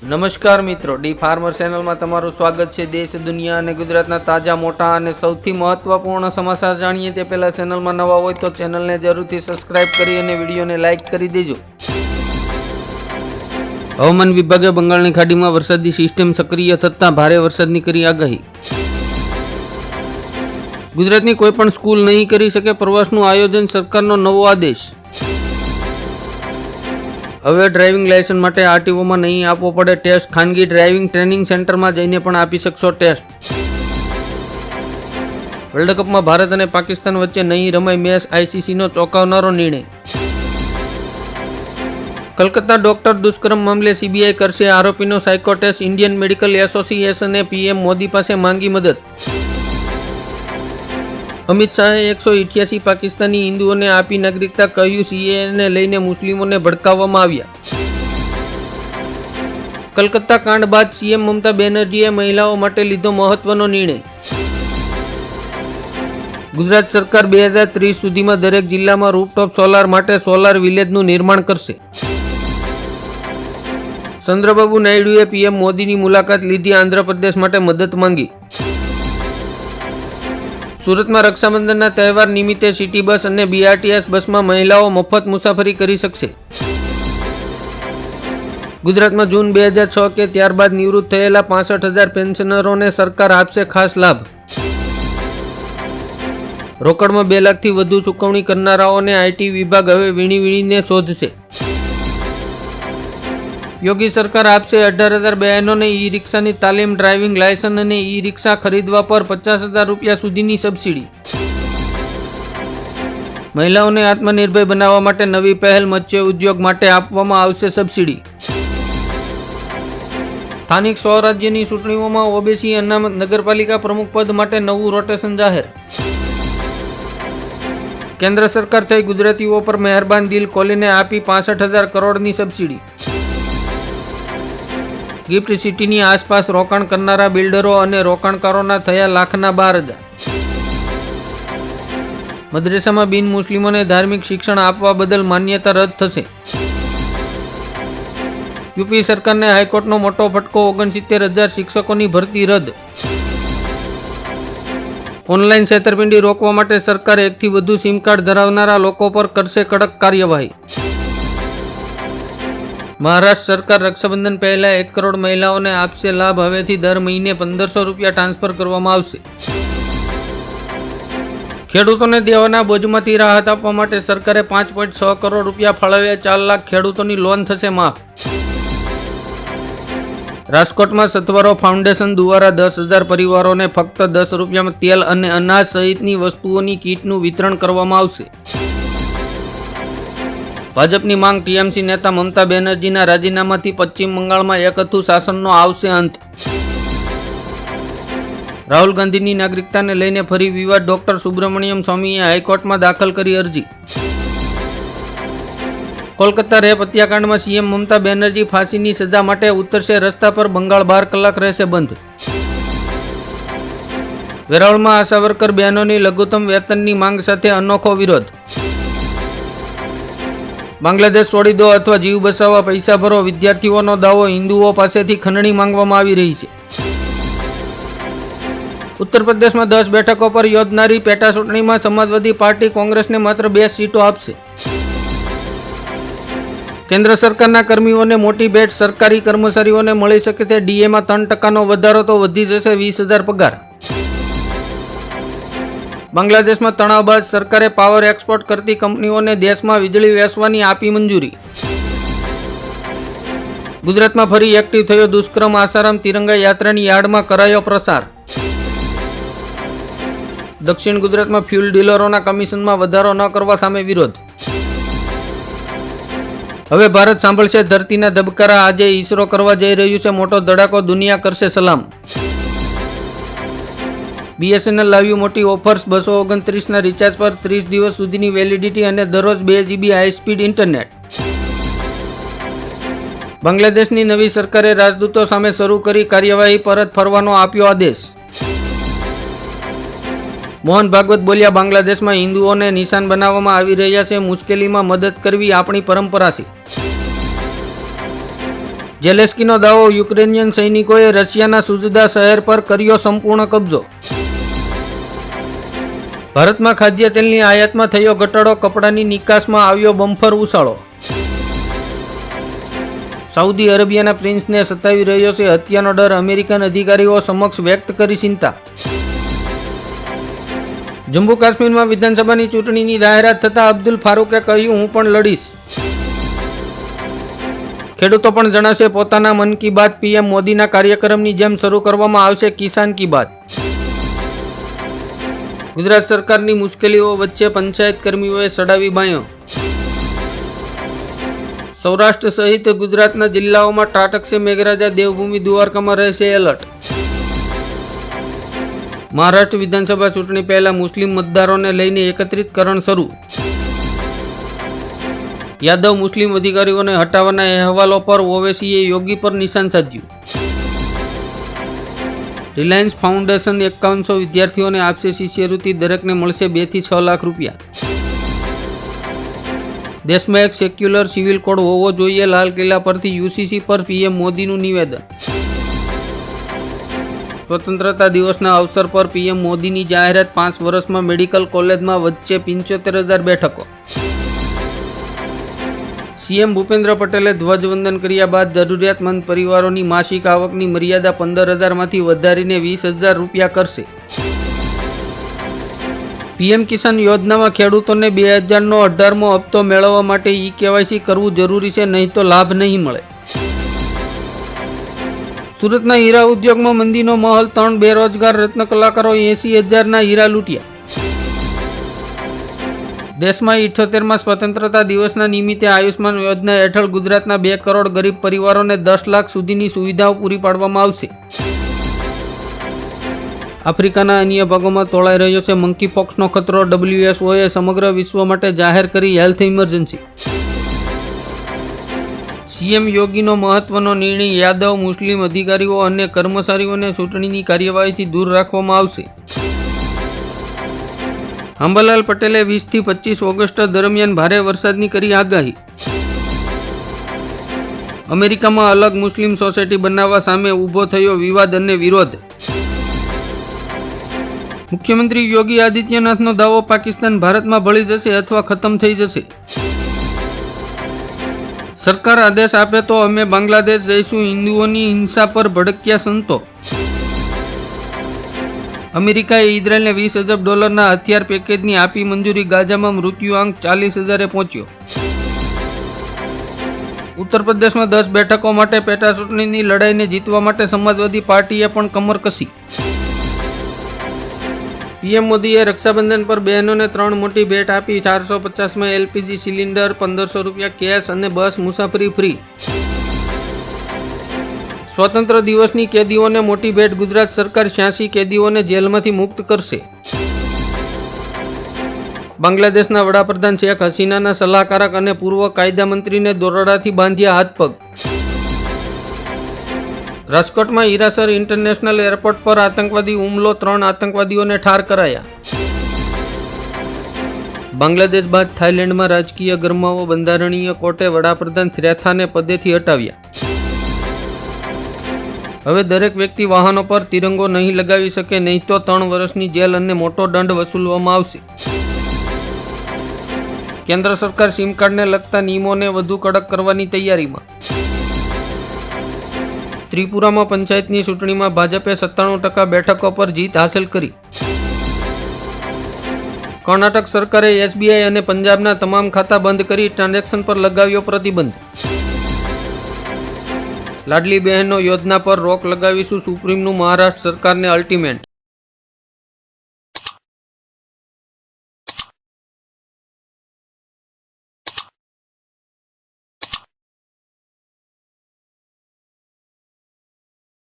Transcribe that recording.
નમસ્કાર મિત્રો, D farmer ચેનલમાં તમારું સ્વાગત છે. દેશ, દુનિયા અને ગુજરાતના તાજા, મોટા અને સૌથી મહત્વપૂર્ણ સમાચાર જાણીએ તે પહેલાં ચેનલમાં નવા હોય તો ચેનલને જરૂરથી સબસ્ક્રાઇબ કરી અને વિડીયોને લાઇક કરી દેજો. હવામાન વિભાગે બંગાળની ખાડીમાં વરસાદી સિસ્ટમ સક્રિય થતાં ભારે વરસાદની કરી આગાહી. ગુજરાતની કોઈ પણ સ્કૂલ નહીં કરી શકે પ્રવાસનું આયોજન સરકારનો નવો આદેશ. હવે ડ્રાઇવિંગ લાયસન્સ માટે આરટીઓમાં નહીં આપવો પડે ટેસ્ટ. ખાનગી ડ્રાઇવિંગ ટ્રેનિંગ સેન્ટરમાં જઈને પણ આપી શકશો ટેસ્ટ. વર્લ્ડ કપમાં ભારત અને પાકિસ્તાન વચ્ચે નહીં રમાય મેચ. આઈસીસીનો ચોંકાવનારો નિર્ણય. કલકત્તા ડોક્ટર દુષ્કર્મ મામલે સીબીઆઈ કરશે આરોપીનો સાયકો ટેસ્ટ ઇન્ડિયન મેડિકલ એસોસિએશને પીએમ મોદી પાસે માંગી મદદ. અમિત શાહે એકસો ઇઠ્યાસી પાકિસ્તાની હિન્દુઓને આપી નાગરિકતા કહ્યું સીએને લઈને મુસ્લિમોને ભડકાવવામાં આવ્યા. કલકત્તા કાંડ બાદ સીએમ મમતા બેનર્જીએ મહિલાઓ માટે લીધો મહત્વનો નિર્ણય. ગુજરાત સરકાર બે હજાર ત્રીસ સુધીમાં દરેક જિલ્લામાં રૂપટોપ સોલાર માટે સોલાર વિલેજનું નિર્માણ કરશે. ચંદ્રબાબુ નાયડુએ પીએમ મોદીની મુલાકાત લીધી, આંધ્રપ્રદેશ માટે મદદ માંગી. સુરતમાં રક્ષાબંધનના તહેવાર નિમિત્તે સિટી બસ અને બીઆરટીએસ બસમાં મહિલાઓ મફત મુસાફરી કરી શકશે. ગુજરાતમાં જૂન બે હજાર છ કે ત્યારબાદ નિવૃત્ત થયેલા પાસઠ હજાર પેન્શનરોને સરકાર આપશે ખાસ લાભ. રોકડમાં બે લાખથી વધુ ચૂકવણી કરનારાઓને આઈટી વિભાગ હવે વીણી વીણીને શોધશે. યોગી સરકાર આપશે અઢાર હજાર બહેનોને ઈ રિક્ષાની તાલીમ, ડ્રાઇવિંગ લાયસન્સ અને ઈ રિક્ષા ખરીદવા પર પચાસ હજાર રૂપિયા સુધીની સબસિડી. મહિલાઓને આત્મનિર્ભર બનાવવા માટે નવી પહેલ, મત્સ્ય ઉદ્યોગ માટે આપવામાં આવશે સબસિડી. સ્થાનિક સ્વરાજ્યની ચૂંટણીઓમાં ઓબીસી અનામત નગરપાલિકા પ્રમુખ પદ માટે નવું રોટેશન જાહેર. કેન્દ્ર સરકાર થઈ ગુજરાતીઓ પર મહેરબાન દિલ ખોલીને આપી પાસઠ હજાર કરોડની સબસિડી. ગિફ્ટ સિટીની આસપાસ રોકાણ કરનારા બિલ્ડરો અને રોકાણકારોના થયા લાખના બાર મદ્રેસામાં બિન મુસ્લિમોને ધાર્મિક શિક્ષણ આપવા બદલ માન્યતા રદ થશે. યુપી સરકારને હાઈકોર્ટનો મોટો ફટકો ઓગણસિત્તેર હજાર શિક્ષકોની ભરતી રદ. ઓનલાઈન છેતરપિંડી રોકવા માટે સરકાર એકથી વધુ સિમ કાર્ડ ધરાવનારા લોકો પર કરશે કડક કાર્યવાહી. મહારાષ્ટ્ર સરકાર રક્ષાબંધન પહેલા એક કરોડ મહિલાઓને આપશે લાભ. હવેથી દર મહિને પંદરસો રૂપિયા ટ્રાન્સફર કરવામાં આવશે. ખેડૂતોને દેવાના બોજમાંથી રાહત આપવા માટે સરકારે પાંચ પોઈન્ટ છ કરોડ રૂપિયા ફાળવ્યા. ચાર લાખ ખેડૂતોની લોન થશે માફ. રાજકોટમાં સત્વરો ફાઉન્ડેશન દ્વારા દસ હજાર પરિવારોને ફક્ત દસ રૂપિયામાં તેલ અને અનાજ સહિતની વસ્તુઓની કીટનું વિતરણ કરવામાં આવશે. ભાજપની માંગ ટીએમસી નેતા મમતા બેનર્જીના રાજીનામાથી પશ્ચિમ બંગાળમાં એકથું શાસનનો આવશે અંત. રાહુલ ગાંધીની નાગરિકતાને લઈને ફરી વિવાદ ડોક્ટર સુબ્રમણ્યમ સ્વામીએ હાઈકોર્ટમાં દાખલ કરી અરજી. કોલકાતા રેપ હત્યાકાંડમાં સીએમ મમતા બેનર્જી ફાંસીની સજા માટે ઉતરશે રસ્તા પર, બંગાળ બાર કલાક રહેશે બંધ. વેરાવળમાં આશા વર્કર બહેનોની લઘુત્તમ વેતનની માંગ સાથે અનોખો વિરોધ. બાંગ્લાદેશ છોડી દો અથવા જીવ બચાવવા, પૈસા ભરો, વિદ્યાર્થીઓનો દાવો હિન્દુઓ પાસેથી ખંડણી માંગવામાં આવી રહી છે. ઉત્તર પ્રદેશમાં દસ બેઠકો પર યોજનારી પેટા ચૂંટણીમાં સમાજવાદી પાર્ટી કોંગ્રેસને માત્ર બે સીટો આપશે. કેન્દ્ર સરકારના કર્મીઓને મોટી ભેટ, સરકારી કર્મચારીઓને મળી શકે છે ડીએમાં ત્રણ ટકાનો વધારો તો વધી જશે વીસ હજાર પગાર. બાંગ્લાદેશમાં તણાવ બાદ સરકારે પાવર એક્સપોર્ટ કરતી કંપનીઓને દેશમાં વીજળી વેચવાની આપી મંજૂરી. ગુજરાતમાં ફરી એક્ટિવ થયો દુષ્કર્મ. આસારામ તિરંગા યાત્રાની યાર્ડમાં કરાયો પ્રસાર. દક્ષિણ ગુજરાતમાં ફ્યુલ ડીલરોના કમિશનમાં વધારો ન કરવા સામે વિરોધ. હવે ભારત સાંભળશે ધરતીના ધબકારા. આજે ઈસરો કરવા જઈ રહ્યું છે. મોટો ધડાકો દુનિયા કરશે સલામ. બીએસએનએલ લાવ્યું મોટી ઓફર્સ બસો ઓગણત્રીસના રિચાર્જ પર ત્રીસ દિવસ સુધીની વેલિડિટી અને દરરોજ બે જીબી હાઈ સ્પીડ ઇન્ટરનેટ બાંગ્લાદેશની નવી સરકારે રાજદૂતો સામે શરૂ કરી કાર્યવાહી પરત ફરવાનો આપ્યો આદેશ. મોહન ભાગવત બોલ્યા, બાંગ્લાદેશમાં હિન્દુઓને નિશાન બનાવવામાં આવી રહ્યા છે, મુશ્કેલીમાં મદદ કરવી આપણી પરંપરા છે. જેલેસ્કીનો દાવો યુક્રેનિયન સૈનિકોએ રશિયાના સુજદા શહેર પર કર્યો સંપૂર્ણ કબજો. ભારતમાં ખાદ્ય તેલની આયાતમાં થયો ઘટાડો, કપડાની નિકાસમાં આવ્યો બમ્ફર ઉછાળો. સાઉદી અરેબિયાના પ્રિન્સને સતાવી રહ્યો છે હત્યાનો ડર, અમેરિકન અધિકારીઓ સમક્ષ વ્યક્ત કરી ચિંતા. જમ્મુ કાશ્મીરમાં વિધાનસભાની ચૂંટણીની જાહેરાત થતાં અબ્દુલ ફારૂકે કહ્યું, હું પણ લડીશ. ખેડૂતો પણ જણાશે, પોતાના મન કી બાત પીએમ મોદીના કાર્યક્રમની જેમ શરૂ કરવામાં આવશે કિસાન કી બાત. ગુજરાત સરકારની મુશ્કેલીઓ વચ્ચે પંચાયત કર્મીઓએ સડાવી બાયો. સૌરાષ્ટ્ર સહિત ગુજરાતના જિલ્લાઓમાં ટાટકશે મેઘરાજા દેવભૂમિ દ્વારકામાં રહેશે એલર્ટ. મહારાષ્ટ્ર વિધાનસભા ચૂંટણી પહેલા મુસ્લિમ મતદારોને લઈને એકત્રિતકરણ શરૂ. યાદવ મુસ્લિમ અધિકારીઓને હટાવવાના અહેવાલો પર ઓવેસીએ યોગી પર નિશાન સાધ્યું. રિલાયન્સ ફાઉન્ડેશન એકાવનસો વિદ્યાર્થીઓને આપશે શિષ્યવૃત્તિ દરેકને મળશે બેથી છ લાખ રૂપિયા. દેશમાં એક સેક્યુલર સિવિલ કોડ હોવો જોઈએ. લાલ કિલ્લા પરથી યુસીસી પર પીએમ મોદીનું નિવેદન. સ્વતંત્રતા દિવસના અવસર પર પીએમ મોદીની જાહેરાત પાંચ વર્ષમાં મેડિકલ કોલેજમાં વચ્ચે પંચોતેર હજાર બેઠકો. સીએમ ભૂપેન્દ્ર પટેલે ધ્વજવંદન કર્યા બાદ જરૂરિયાતમંદ પરિવારોની માસિક આવકની મર્યાદા પંદર હજારમાંથી વધારીને વીસ હજાર રૂપિયા કરશે. પીએમ કિસાન યોજનામાં ખેડૂતોને બે હજારનો અઢારમો હપ્તો મેળવવા માટે ઈ કેવાયસી કરવું જરૂરી છે, નહીં તો લાભ નહીં મળે. સુરતના હીરા ઉદ્યોગમાં મંદીનો માહોલ, ત્રણ બેરોજગાર રત્ન કલાકારો એસી હજારના હીરા લૂંટ્યા. દેશમાં ઇઠ્યોતેરમાં સ્વતંત્રતા દિવસના નિમિત્તે આયુષ્માન યોજના હેઠળ ગુજરાતના બે કરોડ ગરીબ પરિવારોને દસ લાખ સુધીની સુવિધાઓ પૂરી પાડવામાં આવશે. આફ્રિકાના અન્ય ભાગોમાં તોળાઈ રહ્યો છે મંકી પોક્સનો ખતરો. ડબ્લ્યુએસઓએ સમગ્ર વિશ્વ માટે જાહેર કરી હેલ્થ ઇમરજન્સી સીએમ યોગીનો મહત્વનો નિર્ણય યાદવ મુસ્લિમ અધિકારીઓ અને કર્મચારીઓને ચૂંટણીની કાર્યવાહીથી દૂર રાખવામાં આવશે. અંબાલાલ પટેલે વીસથી પચીસ ઓગસ્ટ દરમિયાન ભારે વરસાદની કરી આગાહી. અમેરિકામાં અલગ મુસ્લિમ સોસાયટી બનાવવા સામે ઊભો થયો વિવાદ અને વિરોધ. મુખ્યમંત્રી યોગી આદિત્યનાથનો દાવો પાકિસ્તાન ભારતમાં ભળી જશે અથવા ખતમ થઈ જશે. સરકાર આદેશ આપે તો અમે બાંગ્લાદેશ જઈશું, હિન્દુઓની હિંસા પર ભડક્યા સંતો. અમેરિકાએ ઇઝરાયલને વીસ અજબ ડોલરના હથિયાર પેકેજની આપી મંજૂરી ગાઝામાં મૃત્યુઆંક ચાલીસ હજારે પહોંચ્યો. ઉત્તર પ્રદેશમાં દસ બેઠકો માટે પેટા ચૂંટણીની લડાઈને જીતવા માટે સમાજવાદી પાર્ટીએ પણ કમર કસી. પીએમ મોદીએ રક્ષાબંધન પર બહેનોને ત્રણ મોટી ભેટ આપી, ચારસો પચાસમાં એલપીજી સિલિન્ડર, પંદરસો રૂપિયા કેશ અને બસ મુસાફરી ફ્રી. સ્વતંત્ર દિવસની કેદીઓને મોટી ભેટ ગુજરાત સરકાર છ્યાસી કેદીઓને જેલમાંથી મુક્ત કરશે. બાંગ્લાદેશના વડાપ્રધાન શેખ હસીનાના સલાહકારક અને પૂર્વ કાયદા મંત્રીને દોરડાથી બાંધ્યા હાથપગ રાજકોટમાં હીરાસર ઇન્ટરનેશનલ એરપોર્ટ પર આતંકવાદી હુમલો ત્રણ આતંકવાદીઓને ઠાર કરાયા. બાંગ્લાદેશ બાદ થાઇલેન્ડમાં રાજકીય ગરમાવો બંધારણીય કોર્ટે વડાપ્રધાન શ્રેથાને પદેથી હટાવ્યા. હવે દરેક વ્યક્તિ વાહનો પર તિરંગો નહીં લગાવી શકે, નહીં તો ત્રણ વર્ષની જેલ અને મોટો દંડ વસૂલવામાં આવશે. કેન્દ્ર સરકાર સિમ કાર્ડને લગતા નિયમોને વધુ કડક કરવાની તૈયારીમાં. ત્રિપુરામાં પંચાયતની ચૂંટણીમાં ભાજપે સત્તાણું ટકા બેઠકો પર જીત હાંસલ કરી. કર્ણાટક સરકારે એસબીઆઈ અને પંજાબના તમામ ખાતા બંધ કરી ટ્રાન્ઝેક્શન પર લગાવ્યો પ્રતિબંધ. લાડલી બહેનો યોજના પર રોક લગાવીશું સુપ્રીમનું મહારાષ્ટ્ર સરકારને અલ્ટિમેટ